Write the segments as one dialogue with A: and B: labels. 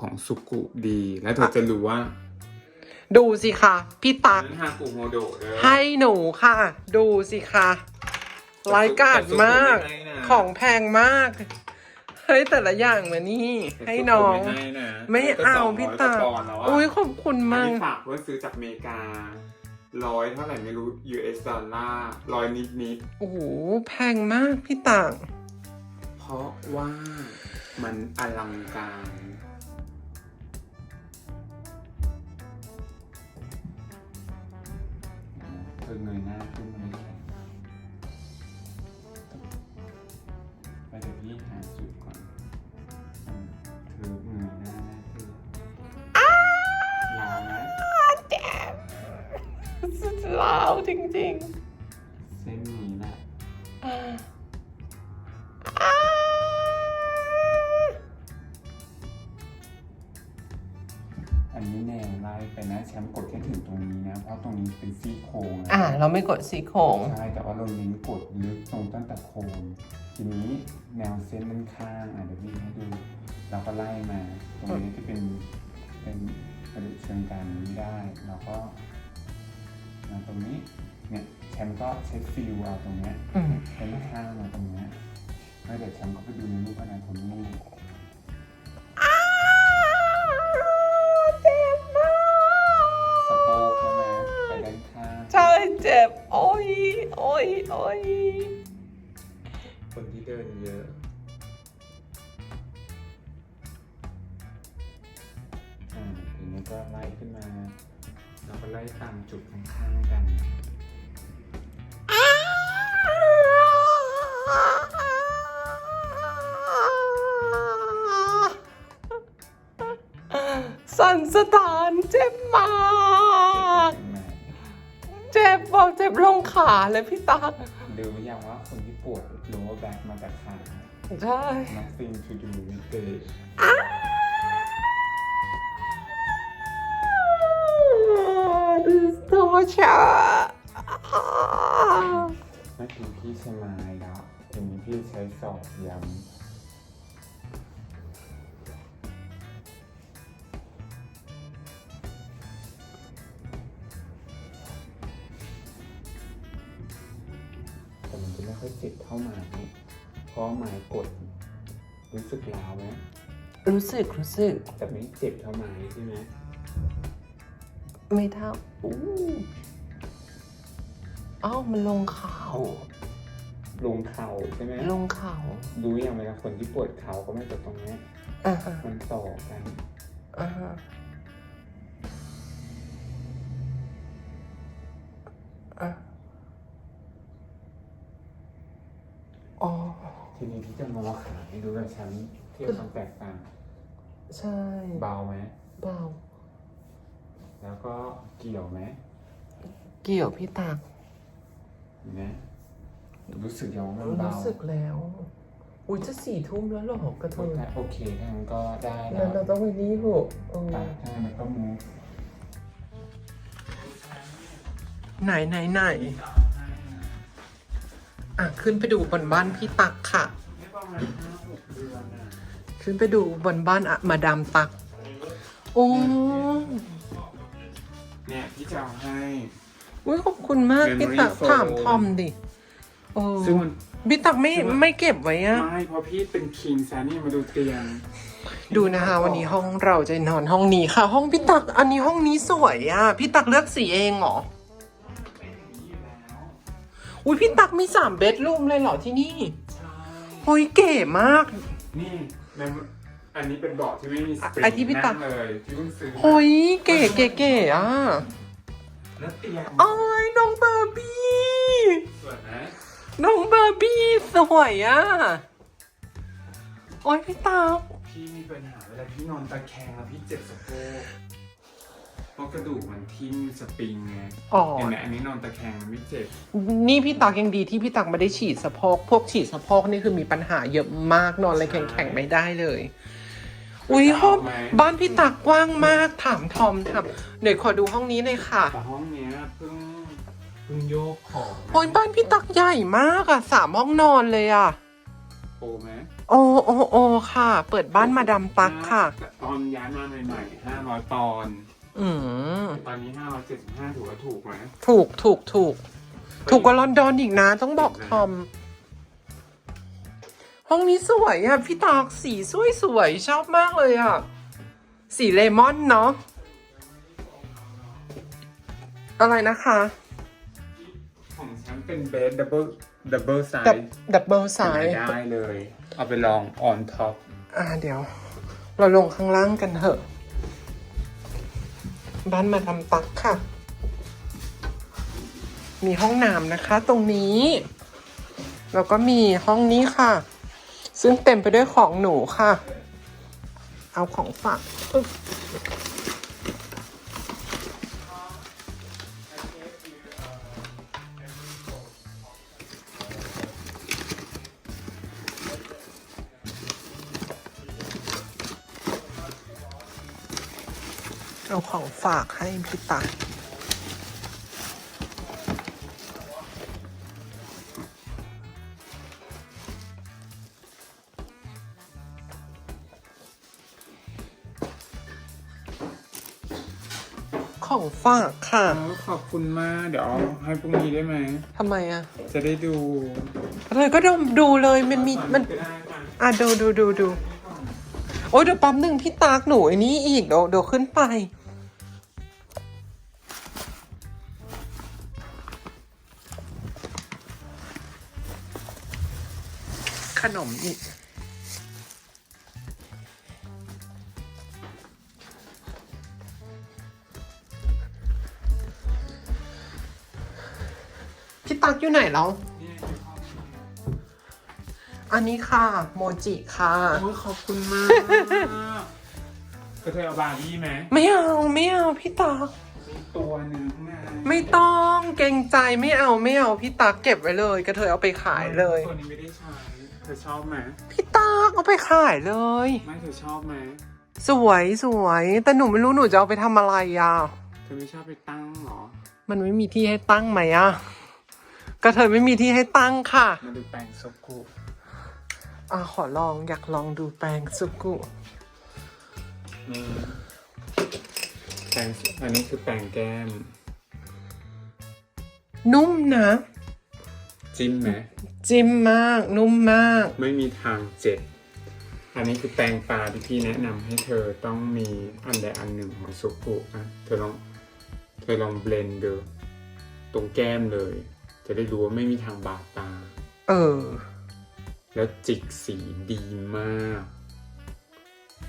A: ของสุกุดี แล้วเธอจะรู้ว่า
B: ดูสิคะพี่ตัก
A: นั้นฮากุโมโดะเด้อ
B: ให้หนูค่ะ ดูสิคะรายการมาก
A: แต่สุกุไม่ให้นะ
B: ของแพงมาก เฮ้ยแต่ละอย่างมานี่ ให้น้อง
A: ไม่ให้นะ
B: ไม่เอา
A: ก็200
B: พี่ตาก
A: ว่ปอนด์แล้วอะ
B: อุ้ยขอบคุณ
A: อัน
B: มาก
A: นี้ฝากว่าซื้อจากอเมริการ้อยเท่าไหร่ไม่รู้ US ดอลลาร์ร้อยนิดนิด
B: โอ้โหแพงมากพี่ต่าง
A: ๆเพราะว่ามันอลังการ เธอเอันนี้แนวไล่ไปนะแชมป์กดแค่ถึงตรงนี้นะ เพราะตรงนี้เป็นซี่โครงนะ
B: ๆอ่าเราไม่กดสีโครง
A: ใช่แต่ว่าเราเน้นกดลึกตรงตั้งแต่โคนทีนี้แนวเส้นด้านข้างอะเดี๋ยวพี่ให้ดู เราก็ไล่มา ตรงนี้ที่เป็นเป็นกระดูกเชิงกรานนี้ได้เราก็มาตรงนี้เนี่ยแชมป์ก็ใช้ฟิลเอาตรงเนี้ย
B: อืม
A: เป็นข้างมาตรงเนี้ยแล้วเดี๋ยวแชมป์ก็ไปดูในรูปอนาโทมี โอ้
B: ย
A: คนที่เดินเยอะอ่าทีนี้ก็ไล่ขึ้นมา เราก็ไล่ตามจุดข้างๆกัน
B: สันสถานเจ็บมากเจ็บบอกเจ็บลงขาเลยพี่ตัก
A: ดูอย่างว่าคนที่ปวด lower back มาจากขา
B: ใช่
A: nothing to do with it
B: This torture
A: เมื่อกี้พี่ใช้ไม้แล้วทีนี้พี่ใช้ศอกย้ำ แต่มันจะไม่ค่อยเจ็บเท่าไม้เพราะไม้กด รู้สึกล้าวไหม
B: รู้สึกรู้สึก
A: แต่ไม่เจ็บเท่าไม้ใช่ไหม
B: ไม่เท่าอู้เอ้ามันลงเข่า
A: ลงเข่าใช่ไหม
B: ลงเข่า
A: รู้อย่างเวลาคนที่ปวดเข่าก็ไม่ปวดตรงเนี้ย
B: อ่าฮะ
A: มันต่อกัน
B: อ่าฮะอะ
A: ทีนี้พี่จะงอขาให้ดูกับฉันเทียบความแตกต่าง
B: ใช่
A: เบาไหม
B: เบา
A: แล้วก็เกี่ยวไหม
B: เกี่ยวพี่ตัก
A: เห็นไหมรู้สึกยังว่ามันเบา
B: รู้สึกแล้ว อุ้ยจะสี่ทุ่มแล้วเหรอกระเทย
A: โอเคถ้างั้นก็ได้แล้
B: งั้
A: วน
B: เราต้องไปนี่หกเออ
A: ไปถ้างั้นมันก็มูฟ
B: ไหนไหนไหน อะขึ้นไปดูบนบ้านพี่ตักค่ะ
A: ไม่ประมาณห้าหกเดือนอะ
B: ขึ้นไปดูบนบ้านอะมาดามตัก โอ้
A: เนี่ยพี่จะเอาให้
B: อุ้ยขอบคุณมาก
A: Memory
B: พี่ตัก
A: foam
B: ถามทอมดิโอ้
A: ซึ่งมัน
B: พี่ตักไม่ไม่เก็บไว้อะ
A: ไม่เพราะพี่เป็นคิงแซนนี่มาดูเตียง
B: ดูนะคะ วันนี้ห้องเราจะนอนห้องนี้ค่ะ ห้องพี่ตัก อันนี้ห้องนี้สวยอะพี่ตักเลือกสีเองเหรอ อุ้ยพี่ตักมีสามเบดรูมเลยเหรอที่นี่
A: ใช่
B: โอ้ยเก๋มาก
A: นี่ในอันนี้เป็นเบาะที่ไม่มีสปริง
B: ไอ้ที่พี่ตั๊ก
A: นั่งเลยที่เพิ่งซื้อมา
B: โอ้ยเก๋เก๋เก๋อะ
A: แล้วเตียง
B: อ้ายน้องบาร์บี้
A: สวยไหม
B: น้องบาร์บี้สวยอะโอ้ยพี่ตัก
A: พี่มีปัญหาเวลาพี่นอนตะแคงแล้วพี่เจ็บสะโพก เพราะกระดูกมันทิ่มสปริงไง
B: อ๋อ
A: เห็นไหมอันนี้นอนตะแคงมันไม่เจ็บ
B: นี่พี่ตักยังดีที่พี่ตักไม่ได้ฉีดสะโพกพวกฉีดสะโพกนี่คือมีปัญหาเยอะมากนอนอะไรแข็งๆไม่ได้เลย อุ้ยห้องบ้านพี่ตักกว้างมากถามทอมถามเดี๋ยวขอดูห้องนี้หน่อยค่ะ
A: แต่ห้องเนี้ยเพิ่งเพิ่งโยกของ
B: โอ้ยบ้านพี่ตักใหญ่มากอะสามห้องนอนเลยอะ
A: โอ้ไหม
B: โอโอโอค่ะ เปิดบ้านมาดามตักค่ะ
A: ตอนย้ายมาใหม่ๆห้าร้อยปอนด์
B: อืม
A: ตอนนี้ห้าร้อยเจ็ดสิบห้าถือว่าถูกไหม
B: ถูกถูกถูก ถูกกว่าลอนดอนอีกนะ ต้องบอกทอม ห้องนี้สวยอะ พี่ตากสีสวยสวยๆชอบมากเลยอะ สีเลมอนเนาะอะไรนะคะ
A: ของฉันเป็นเบสดับเบิลดับเบิลไซ
B: ดับ
A: ส์
B: ดับเบิลไซส์
A: ได้เลย เอาไปลองออนท็อป
B: อ่าเดี๋ยว เราลงข้างล่างกันเถอะ บ้านมาทำตักค่ะ มีห้องน้ำนะคะ ตรงนี้ แล้วก็มีห้องนี้ค่ะ ซึ่งเต็มไปด้วยของหนูค่ะ เอาของฝาก ฝากให้พี่ตาของฝากค่ะ
A: ขอบคุณมาก เดี๋ยวเอาให้พรุ่งนี้ได้ไหม
B: ทำไมอะ
A: จะได้ดู
B: เลยก็ดูดูเลยมันมีมัน
A: ก็ได้ค่ะ
B: อะดูดูดูดู โอ้ยเดี๋ยวแปั๊มหนึ่งพี่ตากหนูไอ้นี่อีกเดี๋ยวเดี๋ยวขึ้นไป มอีก พี่ตักอยู่ไหนแล้ว อันนี้ค่ะ โมจิค่ะ
A: โอ้ยขอบคุณมากก็เธอเอาบาร์บี้ไหม
B: ไม่เอาไม่เอาพี่ตัก
A: มีตัวหนึ่งข้างใน
B: ไม่ต้องเกรงใจไม่เอาไม่เอาพี่ตักเก็บไว้เลย กระเทยเอาไปขายเลย
A: ตัวนี้ไม่ได้ใช้ เธอชอบไหม
B: พี่ตักเอาไปขายเลย
A: ไม่เธอชอบไหม
B: สวยสวย แต่หนูไม่รู้หนูจะเอาไปทำอะไรอะ
A: เธอไม่ชอบไปตั้งเหรอ
B: มันไม่มีที่ให้ตั้งไหมอะกระเทยไม่มีที่ให้ตั้งค่ะ
A: มาดูแปรงซบกู
B: อะขอลองอยากลองดูแปรงสุกุ
A: นี่แปรงอันนี้คือแปรงแก้ม
B: นุ่มนะ
A: จิ้มไหม
B: จิ้มมากนุ่มมาก
A: ไม่มีทางเจ็บ อันนี้คือแปรงตาที่พี่แนะนำให้เธอต้องมีอันใดอันหนึ่งของสุกุอะเธอลองเธอลองเบลนด์ดูตรงแก้มเลย จะได้รู้ว่าไม่มีทางบาดตา
B: เออ
A: แล้วจิกสีดีมาก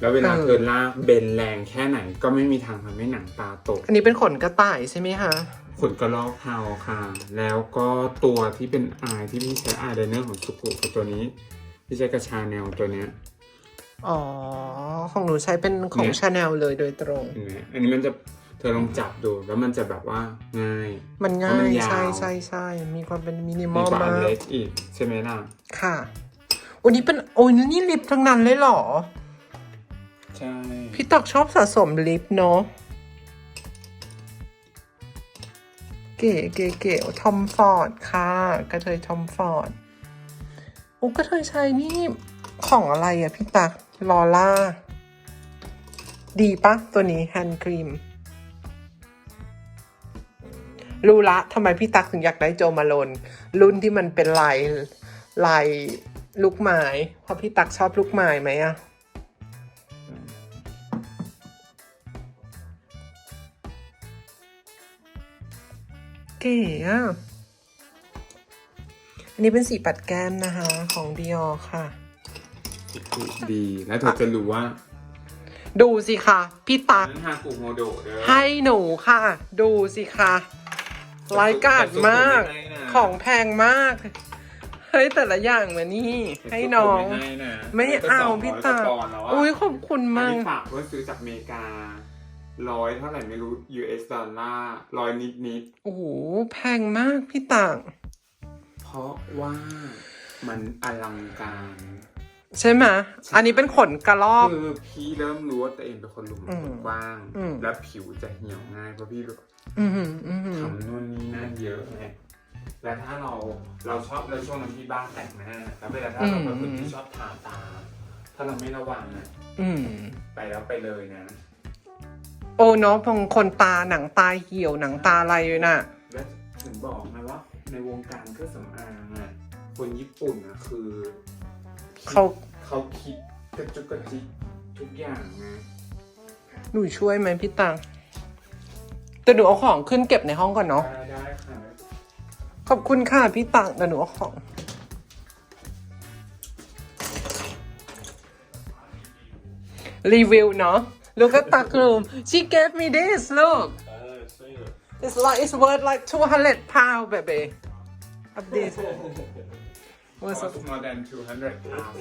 A: แล้วเวลา
B: เออ
A: เธอลากเบนแรงแค่ไหนก็ไม่มีทางทำให้หนังตาตก
B: อันนี้เป็นขนกระต่ายใช่ไหมคะ
A: ขนกระรอกเทาค่ะ แล้วก็ตัวที่เป็นอายที่พี่ใช้อายไลเนอร์ของสุกุกับตัวนี้พี่ใช้กระชาแนวตัวเนี้ย
B: อ๋อ ของหนูใช้เป็นของ
A: เนี่ย
B: ชาแนลเลยโดยตรง
A: เห็นไหมอันนี้มันจะเธอลองจับดูแล้วมันจะแบบว่าง่าย
B: มัน
A: เพ
B: ง่า
A: ราะมัน
B: ย
A: ยาว
B: ใช่ใช่ใช่มีความเป็นมินิม
A: มี
B: อล
A: กว่าอั
B: มานก
A: เล็กอีกใช่ไหมล่ะ
B: ค่ะวันนี้เป็นโอ้ยนี่ลิปทั้งนั้นเลยเหรอ
A: ใช่
B: พี่ตักชอบสะสมลิปเนาะ ก๋เก๋เก๋ทอมฟอร์ดค่ะ กระเทยทอมฟอร์ดโอ้กระเทยใช้นี่ของอะไรอะพี่ตักลอล่า ดีปะตัวนี้แฮนด์ครีม รู้ละทำไมพี่ตักถึงอยากได้โจมาโลน รุ่นที่มันเป็นลายลายลูกไม้เพราะพี่ตักชอบลูกไม้ไหมอะ เก๋อะอันนี้เป็นสีปัดแก้มนะคะของดิออค่ะ
A: ดีแล้วเธอจะรู้ว่า
B: ดูสิคะพี่ตัก
A: นั้นฮากุโมโดะเด้อ
B: ให้หนูค่ะ ดูสิคะรายกาดมาก
A: แต่สุกุไม่ให้นะ
B: ของแพงมาก เฮ้ย แต่ละอย่างมานี่ ให้น้อง
A: ไม่ให้นะ
B: ไม่เอาพี่ตา
A: สองร้อยกว่าปอนด์แล้วะ
B: อุ้ยขอบคุณ
A: อัน
B: มาก
A: นี้ฝากเพื่อซื้อจากอเมริกา ร้อยเท่าไหร่ไม่รู้ US ดอลลาร์ร้อยนิดนิด
B: โอ้โห แพงมากพี่ต่าง
A: ๆเพราะว่ามันอลังการ
B: ใช่ไหมอันนี้เป็นขนกระรอก
A: คือพี่เริ่มรู้ว่าตัวเองเป็นคนหลุม
B: อืม
A: กว้าง
B: อืม
A: และผิวจะเหี่ยวง่ายเพราะพี่แบบ
B: อืมอืม
A: ทำนู่นนี่นั่นเยอะไงแล้วถ้าเราเราชอบในช่วงนั้นที่บ้านแต่งหน้าแล้วเวลาถ้าเราเป็นคนที่ชอบทาตา ถ้าเราไม่ระวังนะ
B: อืม
A: ไปแล้วไปเลยนะ
B: โอ้เนาะบางคนตาหนังตาเหี่ยวหนังตาอะไรอยู่น่ะ
A: และถึงบอกนะว่า ในวงการเครื่องสำอางอะคนญี่ปุ่นอะคือ
B: เขา
A: เขาคิดกระจุกกระจิกทุกอย่างนะ
B: หนูช่วยไหมพี่ตังแต่หนูเอาของขึ้นเก็บในห้องก่อนเนาะ
A: ได้ได้ค่ะ
B: ขอบคุณค่ะพี่ตังแต่หนูเอาของ รีวิวเนาะ Look at that room she gave me this look
C: I know, seen it.
B: it's like it's worth like 200 pound baby of this What's up?
A: more than 200 pounds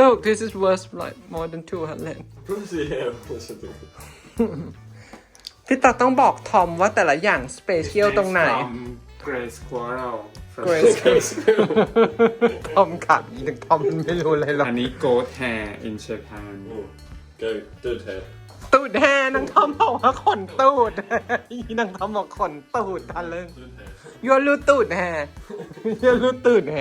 B: Look this is worth like more than 200
C: yeah, what's it doing?
B: พี่ตักต้องบอกทอมว่าแต่ละอย่างสเปเชียลตรงไหน
A: From Grey Squirrel from-
B: Grace ทอมขัดถึงทอมมันไม่รู้เลยหรอก
A: อันนี้ goat hair in Japan
C: Oh, go, dude hair.
B: ตูดแฮนางทอมบอกว่าขนตูดอีนางทอมบอกขนตูดทะลึ่ง
C: Dude hair.
B: โยนรูตูดแฮโยนรูตูดแฮ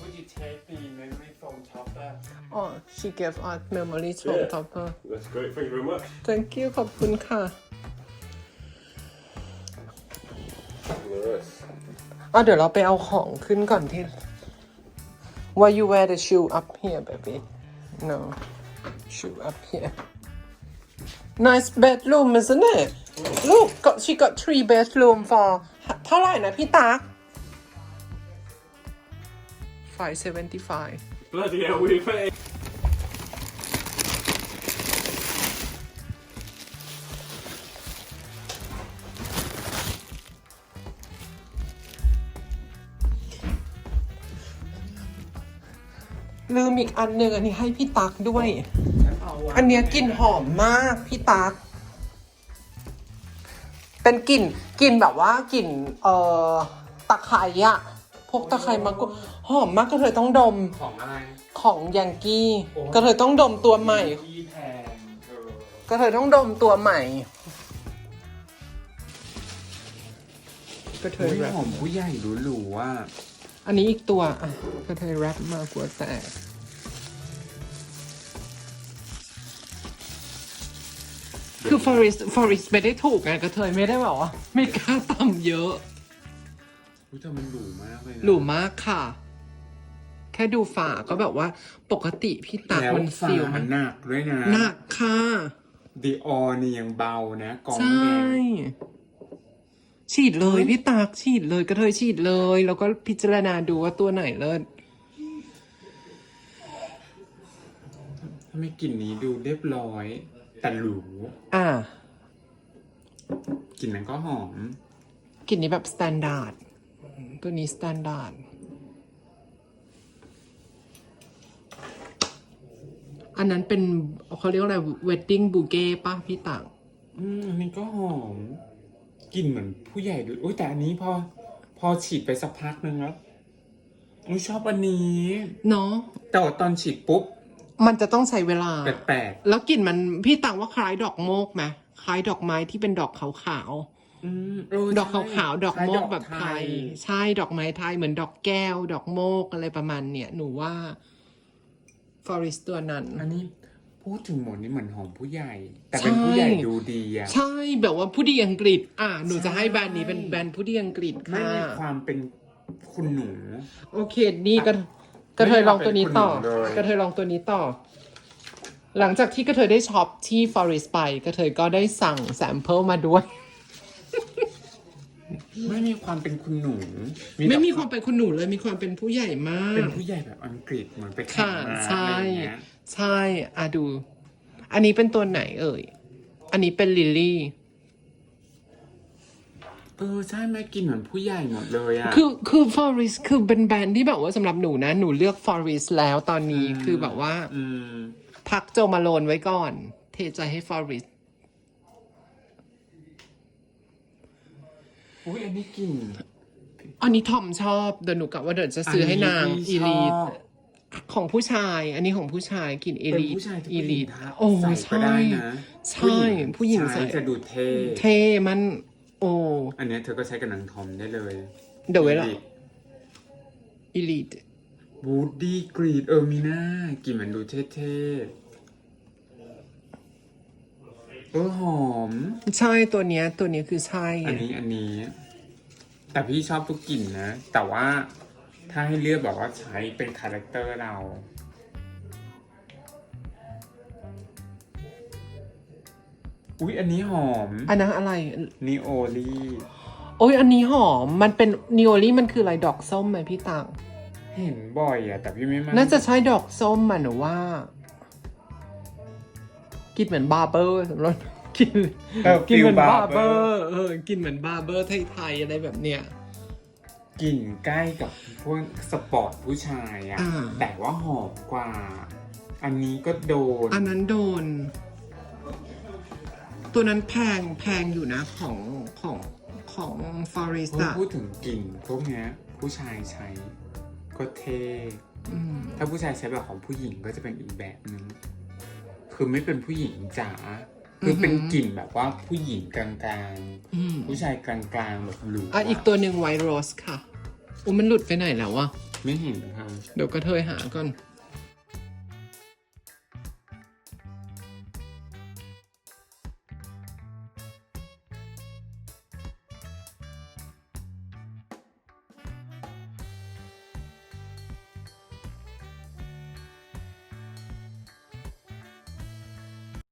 A: Would you take the memory foam topper
B: อ๋อ she gave us memory from
C: Yeah.
B: topper
C: That's great, thank you very much.
B: thank you ขอบคุณค่ะ
C: And the rest.
B: อะเดี๋ยวเราไปเอาของขึ้นก่อนที่ Why you wear the shoe up here baby no shoe up here nice bedroom isn't it look got she got three bedroom for เท่าไหร่นะพี่ตัก575
C: Bloody hell, we pay.
B: ลืมอีกอันหนึ่งอันนี้ให้พี่ตักด้วย อันเนี้ยกลิ่นหอมมากพี่ตักเป็นกลิ่นกลิ่นแบบว่ากลิ่นเอ่อตะไคร้อะพวกตะไคร้มากรูดหอมมากก็เลยต้องดม
A: ของอะไร
B: ของยังกี้ก็เลยต้องดมตัวใหม่
A: ที่แพงเออ
B: ก็เลยต้องดมตัวใหม่ ก็เธอ
A: เฮ้ย
B: แรป
A: หอมผู้ใหญ่หรูๆอะ
B: อันนี้อีกตัวอะก็เธอแรปมาหัวแตก คือ Forest Forest ไม่ได้ถูกไงกระเทยไม่ได้แบบว่าไม่กล้าต่ำเยอะ
A: อุ้ยแต่มันหรูมากเลยนะ
B: หรูมากค่ะ แค่ดูฝาก็แบบว่าปกติพี่ตัก
A: แล้ว
B: มัน
A: ฝา
B: ฟิล
A: มั
B: มันน
A: หนักด้วยนะ
B: หนักค่ะ
A: ดีออนี่ยังเบานะกอง
B: ใช่
A: แดง
B: ฉีดเลยพี่ตากฉีดเลยกระเทยฉีดเลย แล้วก็พิจารณาดูว่าตัวไหนเลิศ
A: ทำไมกลิ่นนี้ดูเรียบร้อย แต่หรู
B: อะ
A: กลิ่นนั้นก็หอม
B: กลิ่นนี้แบบสแตนดาร์ด ตัวนี้สแตนดาร์ด อันนั้นเป็นเขาเรียกว่าอะไร wedding bouquet ป่ะพี่ตัก
A: อืมอันนี้ก็หอม กลิ่นเหมือนผู้ใหญ่ดูอุ้ยแต่อันนี้พอ พอฉีดไปสักพักนึงแล้วอุ้ยชอบอันนี้
B: เนาะ
A: แต่ว่าตอนฉีดปุ๊บ
B: มันจะต้องใช้เวลา
A: แปลก
B: แล้วกลิ่นมันพี่ตังว่าคล้ายดอกโมกไหมคล้ายดอกไม้ที่เป็นดอกขาว
A: ๆอืมเๆ
B: ดอกขาวๆดอก
A: คล้าย
B: โมกแบบไทย ใช่ดอกไม้ไทยเหมือนดอกแก้ว ดอกโมกอะไรประมาณเนี่ยหนูว่าฟอริสตัวนั้น
A: อันนี้พูดถึงหมดนี่เหมือนหอมผู้ใหญ่ แต่เป็นผู้ใหญ่ดูดีอะ
B: ใช่แบบว่าผู้ดีอังกฤษ อะหนูจะให้แบรนด์นี้เป็นแบรนด์ผู้ดีอังกฤษ
A: ไม่
B: ค่ะ
A: มีความเป็นคุณหนู
B: โอเค นี่ก็ กระเทยลองตัวนี้ต่อ
A: ไม่ได้เป็นคุณหนูเลย
B: กระเทยลองตัวนี้ต่อ หลังจากที่กระเทยได้ช็อปที่ฟอริสไปกระเทยก็ได้สั่งแซมเปิลมาด้วย
A: ไม่มีความเป็นคุณหนู
B: ไม่มี
A: แต่
B: ความเป็นคุณหนูเลยมีความเป็นผู้ใหญ่มาก
A: เป็นผู้ใหญ่แบบอังกฤษเหมือนไปแข่
B: ค่ะ
A: งมา
B: ใช่
A: อะไรอย่างเงี้ย
B: ใช่อะดู อันนี้เป็นตัวไหนเอ่ย อันนี้เป็นลิลลี่
A: เออใช่ไหมกินเหมือนผู้ใหญ่หมดเลยอะ
B: คือคือฟอริสคือเป็นแบรนด์ที่แบบว่าสำหรับหนูนะ หนูเลือกฟอริสแล้วตอนนี้
A: อืม
B: คือแบบว่า
A: อืม
B: พักโจมาโลนไว้ก่อน เทใจให้ฟอริส
A: อุ้ยอันนี้กลิ่น
B: อันนี้ทอมชอบเดี๋ยวหนูกะว่าเดี๋ยวจะซื้อให้นาง
A: อั
B: อี
A: ช
B: ลี
A: อ
B: ท
A: บ
B: ของผู้ชาย อันนี้ของผู้ชายกลิ่นอี
A: เป็น
B: ลีท
A: ผู้ชายที่
B: อีลีท
A: ผู้หญิง
B: โอ้
A: ใส่ก็
B: ใช่
A: ได้นะ
B: ใช่ ผู้หญิงใส่
A: จะดูเท่
B: เท่มัน โอโอ้
A: อันเนี้ยเธอก็ใช้กับหนังทอมได้เลย
B: เดี๋ยวไว้ละอีลิท
A: บูดดี้กรีดเออมีหน้ากลิ่นมันดูเท่ๆเออหอม
B: ใช่ตัวเนี้ย ตัวเนี้ยคือใช่
A: อันนี้อันนี้ แต่พี่ชอบทุกกลิ่นนะ แต่ว่าถ้าให้เลือกแบบว่าใช้เป็นคาแรคเตอร์เรา อุ๊ยอันนี้หอม
B: อันนั้นอะไร
A: นิโอลี่
B: โอ้ยอันนี้หอมมันเป็นนิโอลี่มันคืออะไรดอกส้มไหมพี่ตัง
A: เห็นบ่อยอะแต่พี่ไม่มั่น
B: น่าจะใช้ดอกส้มมันหรือว่ากินเหมือนบาร์เบอร์สำหรับกิน
A: เออ
B: กินเหมือน
A: ฟิล
B: บา
A: บาร์
B: ร์
A: เบ
B: เบ
A: อ
B: อ
A: ร์
B: ร์เออกินเหมือนบาร์เบอร์ไทยๆอะไรแบบเนี้ย
A: กลิ่นใกล้กับพวกสปอร์ตผู้ชายอะ
B: อ่า
A: แต่ว่าหอมกว่า อันนี้ก็โดน
B: อันนั้นโดน ตัวนั้นแพงแพงอยู่นะของของของฟอริส
A: เฮ้ย
B: อะ
A: พูดถึงกลิ่นพวกเนี้ยผู้ชายใช้ก็เท่
B: อืม
A: ถ้าผู้ชายใช้แบบของผู้หญิงก็จะเป็นอีกแบบนึงคือไม่เป็นผู้หญิงจ๋าคือเป็นกลิ่นแบบว่าผู้หญิงกลาง
B: อืม
A: ๆผู้ชายกลางๆแบบหรู
B: อะอีกตัวหนึ่งไวโรสค่ะอุ้มันหลุดไปไหนแล้ววะ
A: ไม่เห็นค่ะ
B: เดี๋ยวก็เทยหาก่อน